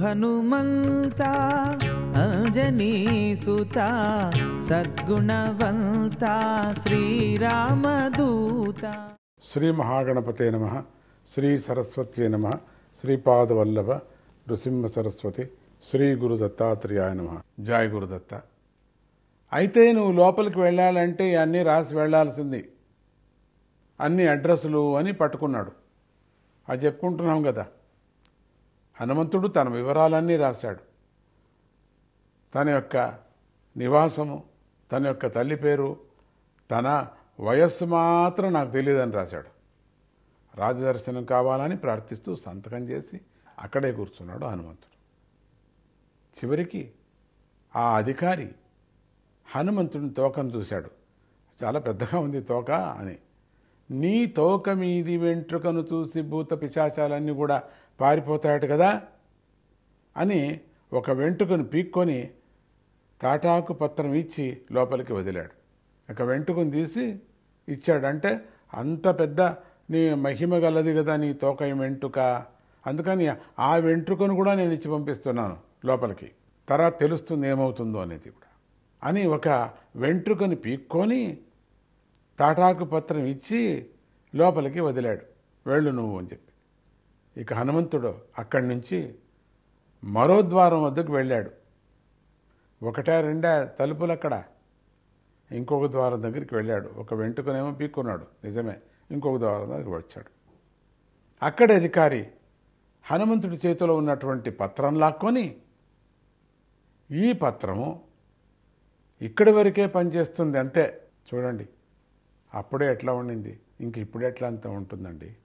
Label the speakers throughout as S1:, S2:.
S1: హనుమంత అంజనీ సుత సద్గుణవంత శ్రీరామదూత.
S2: శ్రీ మహాగణపతే నమ శ్రీ సరస్వత్యే నమ శ్రీపాదవల్లభ నృసింహ సరస్వతి శ్రీ గురు దత్తాత్రేయాయ నమ. జయ గురుదత్త అయితే నువ్వు లోపలికి వెళ్ళాలంటే అన్నీ రాసి వెళ్ళాల్సింది. అన్ని అడ్రస్సులు అని పట్టుకున్నాడు. అది చెప్పుకుంటున్నాం కదా. హనుమంతుడు తన వివరాలన్నీ రాశాడు. తన యొక్క నివాసము తన యొక్క తల్లి పేరు తన వయస్సు మాత్రం నాకు తెలియదని రాశాడు. రాజదర్శనం కావాలని ప్రార్థిస్తూ సంతకం చేసి అక్కడే కూర్చున్నాడు హనుమంతుడు. చివరికి ఆ అధికారి హనుమంతుడిని తోకను చూశాడు. చాలా పెద్దగా ఉంది తోక అని. నీ తోక మీది వెంట్రుకను చూసి భూత పిశాచాలన్నీ కూడా పారిపోతాడు కదా అని ఒక వెంట్రుకను పీక్కొని తాటాకు పత్రం ఇచ్చి లోపలికి వదిలాడు. ఒక వెంట్రుకను తీసి ఇచ్చాడు అంటే అంత పెద్ద నీ మహిమ గలది కదా నీ తోక వెంట్రుక. అందుకని ఆ వెంట్రుకను కూడా నేను ఇచ్చి పంపిస్తున్నాను లోపలికి. తర్వాత తెలుస్తుంది ఏమవుతుందో అనేది కూడా. అని ఒక వెంట్రుకని పీక్కొని తాటాకు పత్రం ఇచ్చి లోపలికి వదిలాడు. వెళ్ళు నువ్వు అని చెప్పి. ఇక హనుమంతుడు అక్కడి నుంచి మరో ద్వారం వద్దకు వెళ్ళాడు. ఒకటా రెండా తలుపులు అక్కడ ఇంకొక ద్వారం దగ్గరికి వెళ్ళాడు. ఒక వెంటుకనేమో పీక్కున్నాడు. నిజమే ఇంకొక ద్వారం దగ్గరికి వచ్చాడు. అక్కడ అధికారి హనుమంతుడి చేతిలో ఉన్నటువంటి పత్రం లాక్కొని ఈ పత్రము ఇక్కడి వరకే పనిచేస్తుంది అంతే. చూడండి అప్పుడే ఎట్లా ఉండింది? ఇంక ఇప్పుడు ఎట్లా అంత ఉంటుందండి?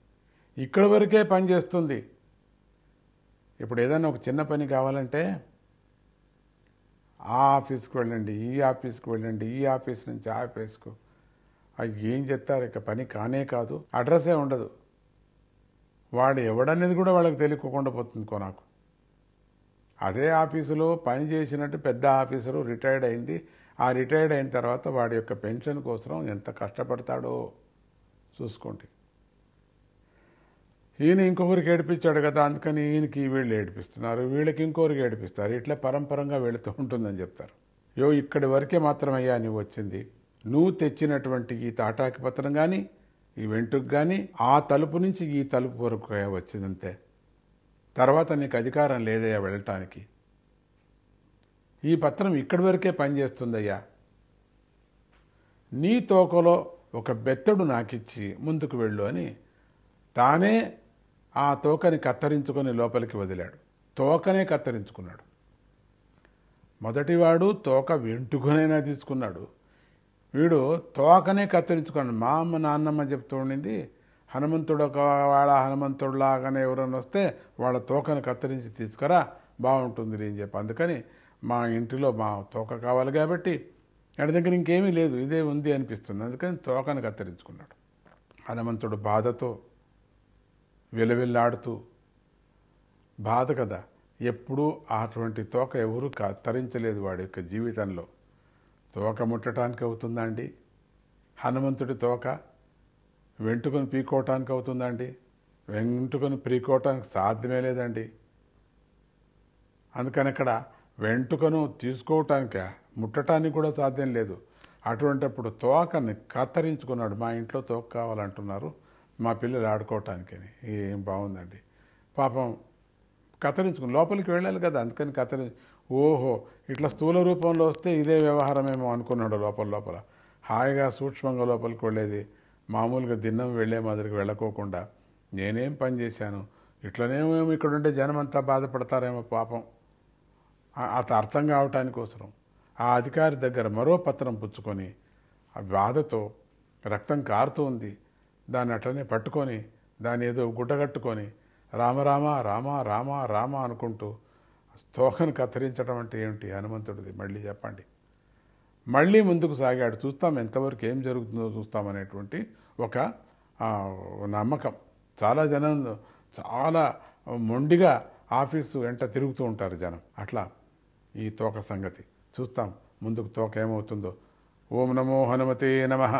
S2: ఇక్కడి వరకే పనిచేస్తుంది ఇప్పుడు ఏదైనా ఒక చిన్న పని కావాలంటే ఆ ఆఫీస్కి వెళ్ళండి ఈ ఆఫీస్కి వెళ్ళండి ఈ ఆఫీస్ నుంచి ఆ ఆఫీస్కు. అవి ఏం చెప్తారు? ఇక పని కానే కాదు అడ్రస్సే ఉండదు. వాడు ఎవడనేది కూడా వాళ్ళకి తెలియకుండా పోతుంది కో నాకు. అదే ఆఫీసులో పని చేసినట్టు పెద్ద ఆఫీసరు రిటైర్డ్ అయింది. ఆ రిటైర్డ్ అయిన తర్వాత వాడి యొక్క పెన్షన్ కోసం ఎంత కష్టపడతాడో చూసుకోండి. ఈయన ఇంకొకరికి ఏడిపించాడు కదా అందుకని ఈయనకి వీళ్ళు ఏడిపిస్తున్నారు. వీళ్ళకి ఇంకొకరికి ఏడిపిస్తారు. ఇట్లా పరంపరంగా వెళుతూ ఉంటుందని చెప్తారు. యో ఇక్కడి వరకే మాత్రమయ్యా నువ్వు వచ్చింది. నువ్వు తెచ్చినటువంటి ఈ తాటాకి పత్రం కానీ ఈ వెంటుకు కానీ ఆ తలుపు నుంచి ఈ తలుపు వరకు వచ్చిందంతే. తర్వాత నీకు అధికారం లేదయ్యా వెళ్ళటానికి. ఈ పత్రం ఇక్కడి వరకే పనిచేస్తుందయ్యా. నీ తోకలో ఒక బెత్తడు నాకిచ్చి ముందుకు వెళ్ళు అని తానే ఆ తోకని కత్తిరించుకొని లోపలికి వదిలాడు. తోకనే కత్తిరించుకున్నాడు. మొదటివాడు తోక వెంటుకునైనా తీసుకున్నాడు. వీడు తోకనే కత్తిరించుకున్నాడు. మా అమ్మ నాన్నమ్మ చెప్తూ ఉండింది హనుమంతుడు ఒక వాళ్ళ హనుమంతుడు లాగానే ఎవరైనా వస్తే వాళ్ళ తోకను కత్తిరించి తీసుకురా బాగుంటుంది అని చెప్పి. అందుకని మా ఇంటిలో మా తోక కావాలి కాబట్టి వాడి దగ్గర ఇంకేమీ లేదు ఇదే ఉంది అనిపిస్తుంది. అందుకని తోకను కత్తిరించుకున్నాడు. హనుమంతుడు బాధతో విలవిల్లాడుతూ బాధ కదా ఎప్పుడూ అటువంటి తోక ఎవరూ కత్తిరించలేదు వాడి యొక్క జీవితంలో. తోక ముట్టడానికి అవుతుందండి హనుమంతుడి తోక వెంటుకొని పీకోవటానికి అవుతుందండి వెంటుకొని పీకోవటానికి సాధ్యమే లేదండి. అందుకని అక్కడ వెంటుకను తీసుకోవటానికి ముట్టడానికి కూడా సాధ్యం లేదు. అటువంటిప్పుడు తోకని కత్తిరించుకున్నాడు మా ఇంట్లో తోక కావాలంటున్నారు. మా పిల్లలు ఆడుకోవటానికని. ఏం బాగుందండి. పాపం కత్తిరించుకుని లోపలికి వెళ్ళాలి కదా అందుకని కత్తిరి ఓహో ఇట్లా స్థూల రూపంలో వస్తే ఇదే వ్యవహారమేమో అనుకున్నాడు లోపల లోపల. హాయిగా సూక్ష్మంగా లోపలికి వెళ్ళేది. మామూలుగా దిన్నం వెళ్ళే మాదిరికి వెళ్ళకోకుండా నేనేం పని చేశాను? ఇట్లనేమో ఇక్కడ జనమంతా జనం అంతా బాధపడతారేమో పాపం. అత అర్థం కావటానికి అవసరం. ఆ అధికారి దగ్గర మరో పత్రం పుచ్చుకొని ఆ బాధతో రక్తం కారుతూ ఉంది దాన్ని అట్లనే పట్టుకొని దాన్ని ఏదో గుడ్డగట్టుకొని రామరామ రామ రామ రామ అనుకుంటూ తోకను కత్తిరించడం అంటే ఏమిటి? హనుమంతుడిది మళ్ళీ చెప్పండి. మళ్ళీ ముందుకు సాగాడు. చూస్తాం ఎంతవరకు ఏం జరుగుతుందో చూస్తామనేటువంటి ఒక నమ్మకం. చాలా జనం చాలా మొండిగా ఆఫీసు వెంట తిరుగుతూ ఉంటారు జనం. అట్లా ఈ తోక సంగతి. చూస్తాం ముందుకు తోక ఏమవుతుందో. ఓం నమో హనుమతే నమః.